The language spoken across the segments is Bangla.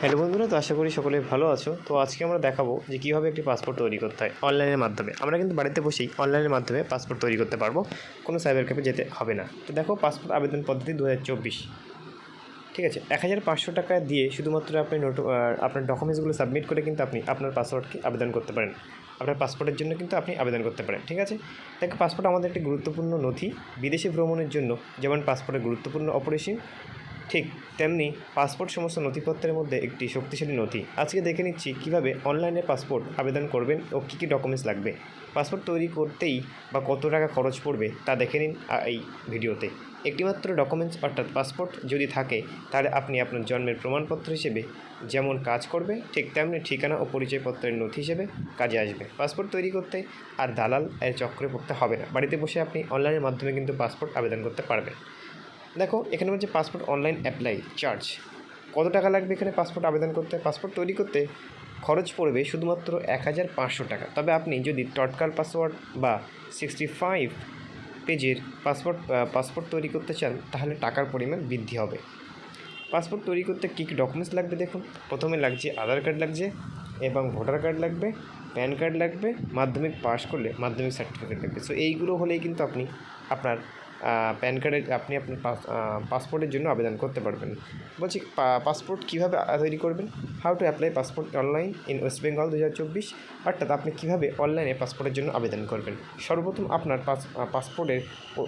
হ্যালো বন্ধুরা, তো আশা করি সকলে ভালো আছো। তো আজকে আমরা দেখাবো যে কীভাবে একটি পাসপোর্ট তৈরি করতে হয় অনলাইনের মাধ্যমে। আমরা কিন্তু বাড়িতে বসেই অনলাইনের মাধ্যমে পাসপোর্ট তৈরি করতে পারব। কোনো সাইবার ক্যাফে যেতে হবে না। তো দেখো, পাসপোর্ট আবেদন পদ্ধতি দু হাজার চব্বিশ। ঠিক আছে, এক হাজার পাঁচশো টাকা দিয়ে শুধুমাত্র আপনি নোট আপনার ডকুমেন্টসগুলো সাবমিট করে কিন্তু আপনি আপনার পাসওয়ার্ডকে আবেদন করতে পারেন। আপনার পাসপোর্টের জন্য কিন্তু আপনি আবেদন করতে পারেন। ঠিক আছে? দেখো, পাসপোর্ট আমাদের একটি গুরুত্বপূর্ণ নথি। বিদেশে ভ্রমণের জন্য যেমন পাসপোর্টের গুরুত্বপূর্ণ অপরিসীম ঠিক তেমনি পাসপোর্ট সমস্ত নথিপত্রের মধ্যে একটি শক্তিশালী নথি। আজকে দেখে নিচ্ছি কীভাবে অনলাইনে পাসপোর্ট আবেদন করবেন ও কী কী ডকুমেন্টস লাগবে। পাসপোর্ট তৈরি করতেই বা কত টাকা খরচ পড়বে তা দেখে নিন এই ভিডিওতে। একটিমাত্র ডকুমেন্টস অর্থাৎ পাসপোর্ট যদি থাকে, তাহলে আপনি আপনার জন্মের প্রমাণপত্র হিসেবে যেমন কাজ করবে, ঠিক তেমনি ঠিকানা ও পরিচয়পত্রের নথি হিসেবে কাজে আসবে। পাসপোর্ট তৈরি করতে আর দালাল এর চক্রে পড়তে হবে না। বাড়িতে বসে আপনি অনলাইনের মাধ্যমে কিন্তু পাসপোর্ট আবেদন করতে পারবেন। দেখো, এখানে হচ্ছে পাসপোর্ট অনলাইন অ্যাপ্লাই চার্জ কত টাকা লাগবে এখানে পাসপোর্ট আবেদন করতে? পাসপোর্ট তৈরি করতে খরচ পড়বে শুধুমাত্র এক হাজার পাঁচশো টাকা। তবে আপনি যদি তৎকাল পাসওয়ার্ড বা সিক্সটি ফাইভ পেজের পাসপোর্ট পাসপোর্ট তৈরি করতে চান, তাহলে টাকার পরিমাণ বৃদ্ধি হবে। পাসপোর্ট তৈরি করতে কী কী ডকুমেন্টস লাগবে দেখুন। প্রথমে লাগছে আধার কার্ড লাগছে এবং ভোটার কার্ড লাগবে, প্যান কার্ড লাগবে, মাধ্যমিক পাস করলে মাধ্যমিক সার্টিফিকেট লাগবে। সো এইগুলো হলেই কিন্তু আপনি আপনার প্যান কার্ডের আপনি আপনার পাসপোর্টের জন্য আবেদন করতে পারবেন। বলছি পাসপোর্ট কীভাবে তৈরি করবেন? How to apply passport online in West Bengal দু হাজার চব্বিশ? অর্থাৎ আপনি কীভাবে অনলাইনে পাসপোর্টের জন্য আবেদন করবেন? সর্বপ্রথম আপনার পাস পাসপোর্টের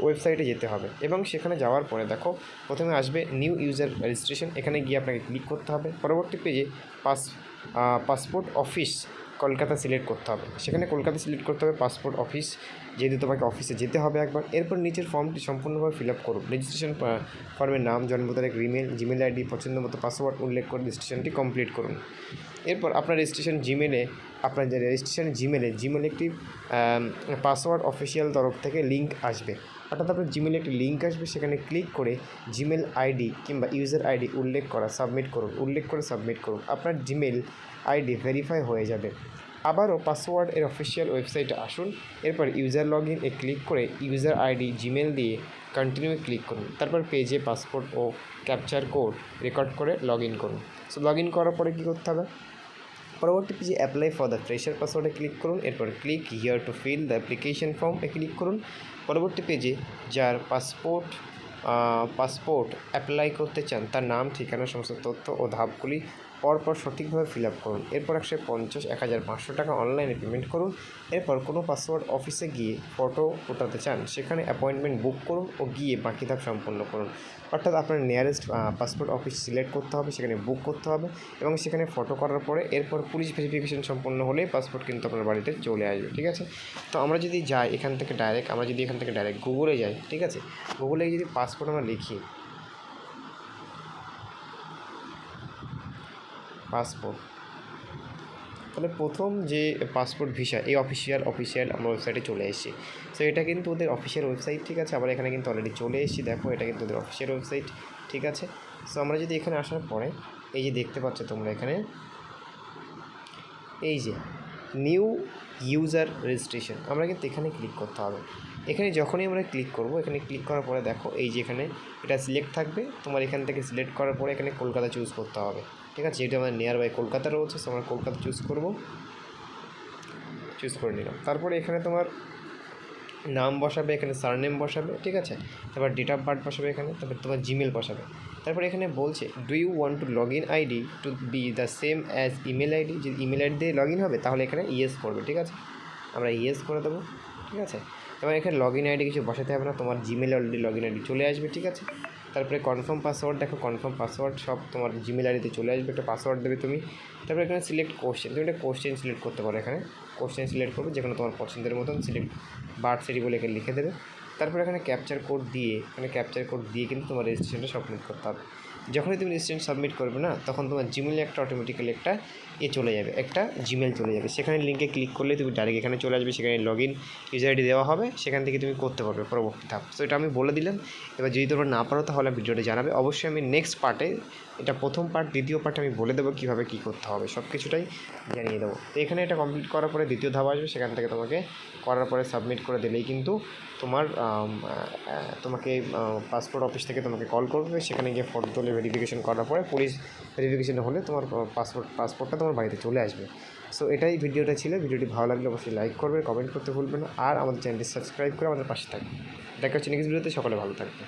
ওয়েবসাইটে যেতে হবে এবং সেখানে যাওয়ার পরে দেখো, প্রথমে আসবে নিউ ইউজার রেজিস্ট্রেশন এখানে গিয়ে আপনাকে ক্লিক করতে হবে। পরবর্তী পেজে pass passport office Kolkata select করতে হবে। সেখানে কলকাতা সিলেক্ট করতে হবে, পাসপোর্ট, অফিস, যেহেতু তোমাকে অফিসে যেতে হবে একবার। এরপর নিচের ফর্মটি সম্পূর্ণভাবে ফিল আপ করুন। রেজিস্ট্রেশন ফর্মের নাম, জন্ম তারিখ ইমেল জিমেল আইডি পছন্দ মতো পাসওয়ার্ড উল্লেখ করে রেজিস্ট্রেশনটি কমপ্লিট করুন। এরপর আপনার রেজিস্ট্রেশন জিমেলে আপনার যে রেজিস্ট্রেশন জিমেলে জিমেলে একটি পাসওয়ার্ড অফিসিয়াল তরফ থেকে লিঙ্ক আসবে। অর্থাৎ আপনার জিমেলে একটি লিঙ্ক আসবে, সেখানে ক্লিক করে জিমেল আইডি কিংবা ইউজার আইডি উল্লেখ করা সাবমিট করুন, উল্লেখ করে সাবমিট করুন। আপনার জিমেল আইডি ভেরিফাই হয়ে যাবে। আবারও পাসওয়ার্ড এর অফিসিয়াল ওয়েবসাইটে আসুন, এরপর ইউজার লগ ইন এ ক্লিক করে ইউজার আইডি জিমেল দিয়ে কন্টিনিউ ক্লিক করুন। তারপর পেজে পাসপোর্ট ও ক্যাপচার কোড রেকর্ড করে লগ ইন করুন। সো লগ ইন করার পরে কী করতে হবে? পরবর্তী পেজে অ্যাপ্লাই ফর দ্য ফ্রেশার পাসওয়ার্ডে ক্লিক করুন, এরপর click here to fill the application form A click করুন। পরবর্তী পেজে যার পাসপোর্ট পাসপোর্ট অ্যাপ্লাই করতে চান, তার নাম, ঠিকানা, সমস্ত তথ্য ও ধাপগুলি পরপর সঠিকভাবে ফিল আপ করুন। এরপর একশো পঞ্চাশ, এক হাজার পাঁচশো টাকা অনলাইনে পেমেন্ট করুন। এরপর কোনো পাসওয়ার্ড অফিসে গিয়ে ফটো ওঠাতে চান, সেখানে অ্যাপয়েন্টমেন্ট বুক করুন ও গিয়ে বাকি ধাপ সম্পন্ন করুন। অর্থাৎ আপনার নিয়ারেস্ট পাসপোর্ট অফিস সিলেক্ট করতে হবে, সেখানে বুক করতে হবে এবং সেখানে ফটো করার পরে এরপর পুলিশ ভেরিফিকেশন সম্পন্ন হলে পাসপোর্ট কিন্তু আপনার বাড়িতে চলে আসবে, ঠিক আছে? তো আমরা যদি যাই এখান থেকে ডাইরেক্ট আমরা যদি এখান থেকে ডাইরেক্ট গুগলে যাই, ঠিক আছে? গুগলে যদি পাসপোর্ট আমরা লিখি। পাসপোর্ট। তাহলে প্রথম যে পাসপোর্ট ভিসা, এই অফিসিয়াল অফিসিয়াল আমরা ওয়েবসাইটে চলে এসেছি। সো এটা কিন্তু ওদের অফিসিয়াল ওয়েবসাইট, ঠিক আছে? আমরা এখানে কিন্তু অলরেডি চলে এসেছি। দেখো, এটা কিন্তু ওদের অফিসিয়াল ওয়েবসাইট, ঠিক আছে? সো আমরা যদি এখানে আসার পরে, এই যে দেখতে পাচ্ছ তোমরা এখানে, এই যে নিউ ইউজার রেজিস্ট্রেশন আমরা কিন্তু এখানে ক্লিক করতে হবে। এখানে যখনই আমরা ক্লিক করব, এখানে ক্লিক করার পরে দেখো, এই যে এখানে এটা সিলেক্ট থাকবে, তোমার এখান থেকে সিলেক্ট করার পরে এখানে কলকাতা চুজ করতে হবে। ঠিক আছে? যেহেতু আমার নিয়ার বাই কলকাতা রয়েছে সো আমরা কলকাতা চুজ করব। চুজ করে নিলাম। তারপরে এখানে তোমার নাম বসাবে, এখানে সারনেম বসাবে, ঠিক আছে? তারপর ডেট অফ বার্থ বসাবে এখানে, তারপর তোমার জিমেল বসাবে। তারপর এখানে বলছে do you want to log in ID to be the same as email ID যদি ইমেল আইডি দিয়ে লগ ইন হবে, তাহলে এখানে ইয়েস করবে, ঠিক আছে? আমরা ইয়েস করে দেবো, ঠিক আছে? এবার এখানে লগ ইন আইডি কিছু বসাতে হবে না, তোমার Gmail already log in ID চলে আসবে, ঠিক আছে? তারপরে কনফার্ম পাসওয়ার্ড দেখো কনফার্ম পাসওয়ার্ড সব তোমার জিমেল আইডিতে চলে আসবে, একটা পাসওয়ার্ড দেবে তুমি। তারপরে এখানে সিলেক্ট কোশ্চেন তুমি একটা কোশ্চেন সিলেক্ট করতে পারো এখানে। কোশ্চেন সিলেক্ট করবে, যেখানে তোমার পছন্দের মতন সিলেক্ট বার্থ সিটি বলে এখানে লিখে দেবে। তারপরে এখানে ক্যাপচার কোড দিয়ে, এখানে ক্যাপচার কোড দিয়ে কিন্তু তোমার রেজিস্ট্রেশনটা সাবমিট করতে হবে। যখনই তুমি রেজিস্ট্রেশন সাবমিট করবে না, তখন তোমার জিমেলে একটা অটোমেটিক্যালি একটা এ চলে যাবে, একটা জিমেল চলে যাবে। সেখানে লিঙ্কে ক্লিক করলে তুমি ডাইরেক্ট এখানে চলে আসবে, সেখানে লগ ইন ইউজার আইডি দেওয়া হবে, সেখান থেকে তুমি করতে পারবে পরবর্তী ধাপ। সো এটা আমি বলে দিলাম। এবার যদি তোমরা না পারো, তাহলে ভিডিওটা জানাবে। অবশ্যই আমি নেক্সট পার্টে এটা প্রথম পার্ট দ্বিতীয় পার্ট আমি বলে দেবো কীভাবে কী করতে হবে। সব কিছুটাই জানিয়ে দেবো। তো এখানে এটা কমপ্লিট করার পরে দ্বিতীয় ধাপ আসবে, সেখান থেকে তোমাকে করার পরে সাবমিট করে দিলেই কিন্তু তোমার তোমাকে পাসপোর্ট অফিস থেকে তোমাকে কল করবে। সেখানে গিয়ে ফটো তুলে ভেরিফিকেশন করার পরে পুলিশ ভেরিফিকেশন হলে তোমার পাসপোর্ট পাসপোর্টটা তোমার বাড়িতে চলে আসবে। সো এটাই ভিডিওটা ছিল। ভিডিওটি ভালো লাগলে অবশ্যই লাইক করবে কমেন্ট করতে ভুলবে না। আর আমাদের চ্যানেলটি সাবস্ক্রাইব করে আমাদের পাশে থাকবে। দেখা হচ্ছে নেক্সট ভিডিওতে সকলে ভালো থাকবে